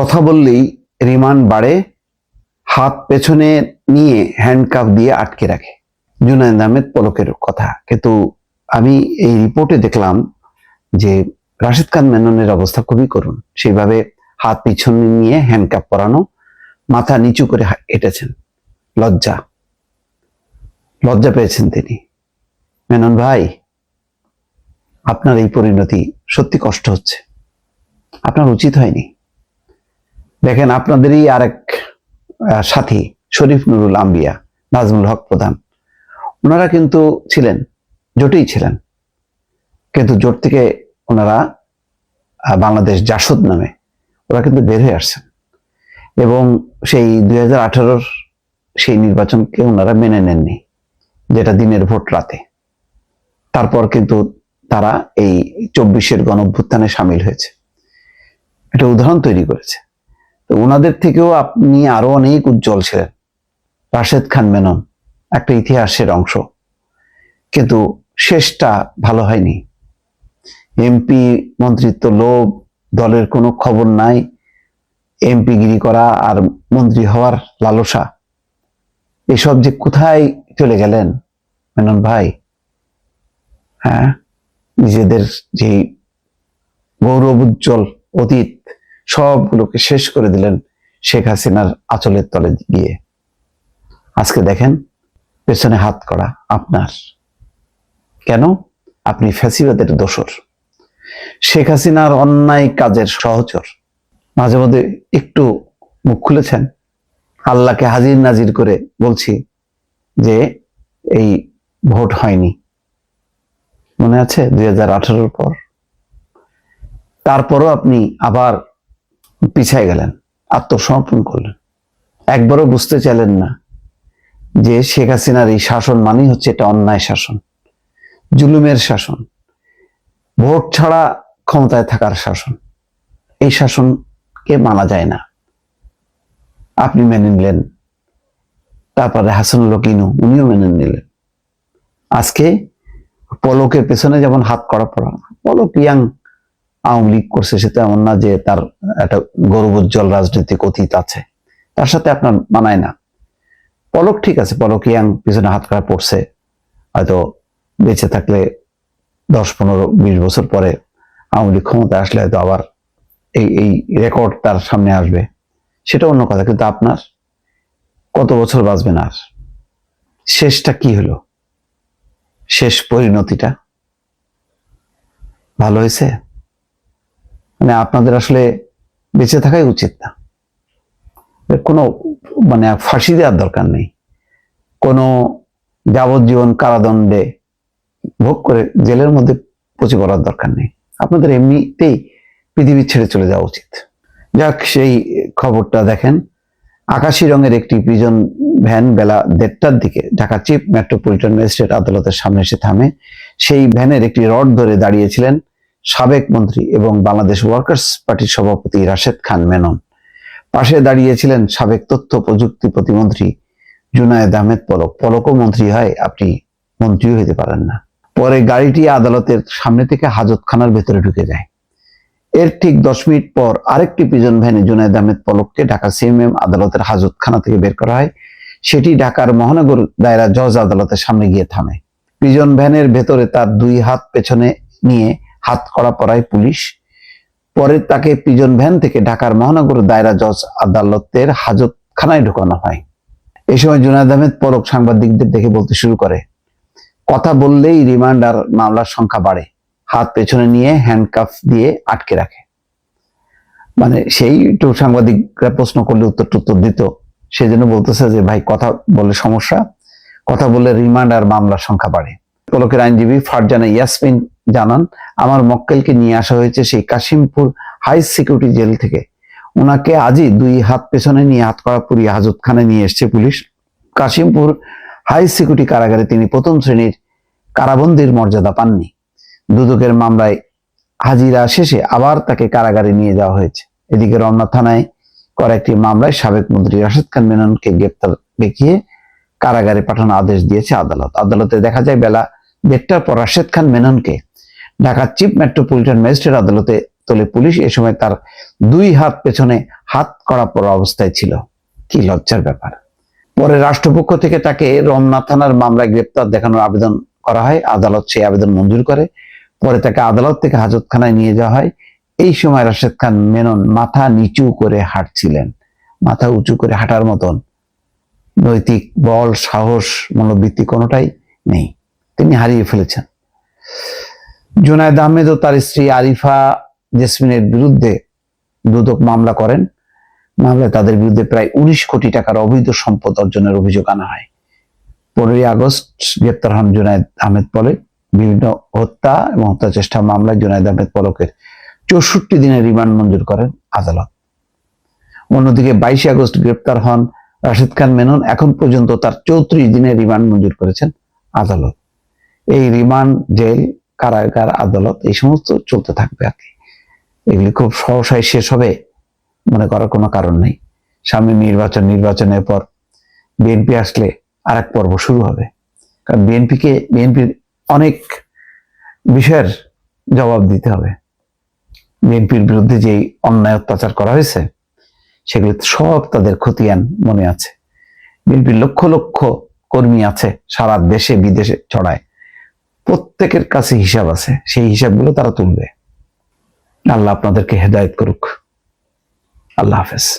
কথা বললেই রিমান্ড বাড়ে, হাত পেছনে নিয়ে হ্যান্ডকাফ দিয়ে আটকে রাখে। জুনায়দ আহমেদ পলকের কথা। কিন্তু আমি এই রিপোর্টে দেখলাম যে রাশেদ খান মেননের অবস্থা খুবই করুন সেইভাবে হাত পিছনে নিয়ে হ্যান্ডকাপ পরানো, মাথা নিচু করে হেঁটেছেন। লজ্জা। লজ্জা পেয়েছেন তিনি। মেনন ভাই, আপনার এই পরিণতি সত্যি কষ্ট হচ্ছে। আপনার উচিত হয়নি। দেখেন, আপনাদেরই আরেক সাথী, শরীফ নুরুল আম্বিয়া, নাজমুল হক প্রধান। ওনারা কিন্তু ছিলেন, জোটেই ছিলেন। কিন্তু জোট থেকে ওনারা বাংলাদেশ জাসদ নামে ওরা কিন্তু বের হয়ে আসছেন। এবং সেই দুই হাজার সেই নির্বাচনকে ওনারা মেনে নেননি, যেটা দিনের ভোট রাতে। তারপর কিন্তু তারা এই চব্বিশের গণ অভ্যুত্থানে সামিল হয়েছে। একটা উদাহরণ তৈরি করেছে। তো ওনাদের থেকেও আপনি আরও অনেক উজ্জ্বল ছিলেন। রাশেদ খান মেনন, একটা ইতিহাসের অংশ। কিন্তু শেষটা ভালো হয়নি। এমপি মন্ত্রিত্ব লোভ, দলের কোনো খবর নাই, এমপি গিরি করা আর মন্ত্রী হওয়ার লালসা। এসব যে কোথায় চলে গেলেন মেনন ভাই? হ্যাঁ নিজেদের যে গৌরব উজ্জ্বল অতীত সবগুলোকে শেষ করে দিলেন শেখ হাসিনার আঁচলের তলে গিয়ে। আজকে দেখেন পেছনে হাত করা আপনার। কেন? আপনি ফ্যাসিবাদের দোসর শেখ হাসিনার অন্যায় কাজের সহচর। মাঝে মধ্যে একটু মুখ খুলেছেন। আল্লাহকে হাজির নাজির করে বলছি যে এই ভোট হয়নি। মনে আছে? দুই হাজার আঠারোর পর। তারপরও আপনি আবার পিছায় গেলেন, আত্মসমর্পণ করলেন। একবারও বুঝতে চাইলেন না যে শেখ হাসিনার এই শাসন মানেই হচ্ছে এটা অন্যায় শাসন, জুলুমের শাসন, ভোট ছাড়া ক্ষমতায় থাকার শাসন। এই শাসনকে মানা যায় না। আপনি মেনে নিলেন, তারপরে হাসানুল কিনু উনিও মেনে নিলেন। আজকে পলকের পেছনে যেমন হাত করা পড়া, পলক ইয়াং আওয়ামী লীগ করছে সেটা এমন না যে তার একটা গৌরবোজ্জ্বল রাজনৈতিক অতীত আছে। তার সাথে আপনার মানায় না। পলক ঠিক আছে, পলক ইয়াং, পিছনে হাত করা পড়ছে। হয়তো বেঁচে থাকলে দশ, পনেরো, বিশ বছর পরে আওয়ামী লীগ ক্ষমতা আসলে হয়তো আবার এই এই রেকর্ড তার সামনে আসবে। সেটা অন্য কথা, কিন্তু আপনার কত বছর বাঁচবেন আর? শেষটা কি হলো? শেষ পরিণতিটা? ভালো হয়েছে? মানে আপনাদের আসলে বেঁচে থাকাই উচিত না। কোনো মানে ফাঁসি দেওয়ার দরকার নেই। কোনো যাবজ্জীবন কারাদণ্ডে ভোগ করে জেলের মধ্যে পচে পড়ার দরকার নেই। আপনাদের এমনিতেই পৃথিবী ছেড়ে চলে যাওয়া উচিত। যাক, সেই খবরটা দেখেন। আকাশি রঙের একটি প্রিজন ভ্যান বেলা দেড়টার দিকে ঢাকা চিফ মেট্রোপলিটন ম্যাজিস্ট্রেট আদালতের সামনে এসে থামে। সেই ভ্যানের একটি রড ধরে দাঁড়িয়েছিলেন সাবেক মন্ত্রী এবং বাংলাদেশ ওয়ার্কার্স পার্টির সভাপতি রাশেদ খান মেনন। পাশে দাঁড়িয়েছিলেন সাবেক তথ্য প্রযুক্তি প্রতিমন্ত্রী জুনায়েদ আহমেদ পলক। পলকও মন্ত্রী হয়, আপনি মন্ত্রীও হতে পারেন না। পরে গাড়িটি আদালতের সামনে থেকে হাজতখানার ভেতরে ঢুকে যায়। এর ঠিক দশ মিনিট পর আরেকটি পিজন ভ্যানে জুনায়দ আহমেদ পলককে ঢাকা সিএমএম আদালতের হাজতখানা থেকে বের করা হয়। সেটি ঢাকার মহানগর দায়রা জজ আদালতের সামনে গিয়ে থামে। পিজন ভ্যানের ভেতরে তার দুই হাত পেছনে নিয়ে হাত করা পড়ায় পুলিশ। পরে তাকে পিজন ভ্যান থেকে ঢাকার মহানগর দায়রা জজ আদালতের হাজতখানায় ঢোকানো হয়। এই সময় জুনায়দ আহমেদ পলক সাংবাদিকদের দেখে বলতে শুরু করে, কথা বললেই রিমান্ড আর মামলার সংখ্যা বাড়ে। হাত পেছনে নিয়ে হ্যান্ডকাফ দিয়ে আটকে রাখে। মানে সেই একটু সাংবাদিকরা প্রশ্ন করলে উত্তর টুত্তর দিত। সেজন্য বলতেছে যে, ভাই, কথা বলে সমস্যা। কথা বললে রিমান্ড আর মামলার সংখ্যা বাড়ে। পলকের আইনজীবী ফারজানা ইয়াসমিন জানান, আমার মক্কেলকে নিয়ে আসা হয়েছে সেই কাশিমপুর হাই সিকিউরিটি জেল থেকে। ওনাকে আজই দুই হাত পেছনে নিয়ে হাত করা পুরিয়ে হাজতখানে নিয়ে এসছে পুলিশ। কাশিমপুর হাই সিকিউরিটি কারাগারে তিনি প্রথম শ্রেণির কারাবন্দির মর্যাদা পাননি। দুদকের মামলায় হাজিরা শেষে আবার তাকে কারাগারে নিয়ে যাওয়া হয়েছে। এদিকে রমনা থানায় করা একটি মামলায় সাবেক মন্ত্রী রাশেদ খান মেননকে গ্রেপ্তার দেখিয়ে কারাগারে পাঠানোর আদেশ দিয়েছে আদালত। আদালতে দেখা যায়, বেলা দেড়টার পর রাশেদ খান মেননকে ঢাকা চিফ মেট্রোপলিটন ম্যাজিস্ট্রেট আদালতে তোলে পুলিশ এ সময় তার দুই হাত পেছনে হাত করা পড়া অবস্থায় ছিল। কি লজ্জার ব্যাপার। পরে রাষ্ট্রপক্ষ থেকে তাকে রমনা থানার মামলায় গ্রেপ্তার দেখানোর আবেদন করা হয়। আদালত সেই আবেদন মঞ্জুর করে। পরে তাকে আদালত থেকে হাজতখানায় নিয়ে যাওয়া হয়। এই সময় রাশেদ খান মেনন মাথা নিচু করে হাঁটছিলেন। মাথা উঁচু করে হাঁটার মতন। নৈতিক বল, সাহস, মনোবৃত্তি কোনোটাই নেই। তিনি হারিয়ে ফেলেছেন। জুনায়দ আহমেদ ও তার স্ত্রী আরিফা জেসমিনের বিরুদ্ধে দুদক মামলা করেন। মামলায় তাদের বিরুদ্ধে প্রায় উনিশ কোটি টাকার অবৈধ সম্পদ অর্জনের অভিযোগ আনা হয়। পনেরোই আগস্ট গ্রেপ্তার হন জুনায়দ আহমেদ পলক বিভিন্ন হত্যা এবং হত্যা চেষ্টা মামলায় জুনায়দ আহমেদ পলকের চৌষট্টি দিনের রিমান্ড মঞ্জুর করেন আদালত। অন্যদিকে বাইশে আগস্ট গ্রেপ্তার হন রাশিদ খান মেনন। এখন পর্যন্ত তার চৌত্রিশ দিনের রিমান্ড মঞ্জুর করেছেন আদালত। এই রিমান্ড, জেল, কারাগার, আদালত, এই সমস্ত চলতে থাকবে আর কি। এগুলি খুব সহসায় শেষ হবে মনে করার কোনো কারণ নেই। সামনে নির্বাচন, নির্বাচনের পর বিএনপি আসলে আর এক পর্ব শুরু হবে। কারণ বিএনপিকে, বিএনপির অনেক বিষয়ের জবাব দিতে হবে। বিএনপির বিরুদ্ধে যেই অন্যায় অত্যাচার করা হয়েছে, সেগুলি সব তাদের খতিয়ান মনে আছে। বিএনপির লক্ষ লক্ষ কর্মী আছে সারা দেশে, বিদেশে ছড়ায়। প্রত্যেকের কাছে হিসাব আছে। সেই হিসাবগুলো তারা তুলবে। আল্লাহ আপনাদেরকে হেদায়ত করুক। আল্লাহ হাফেজ।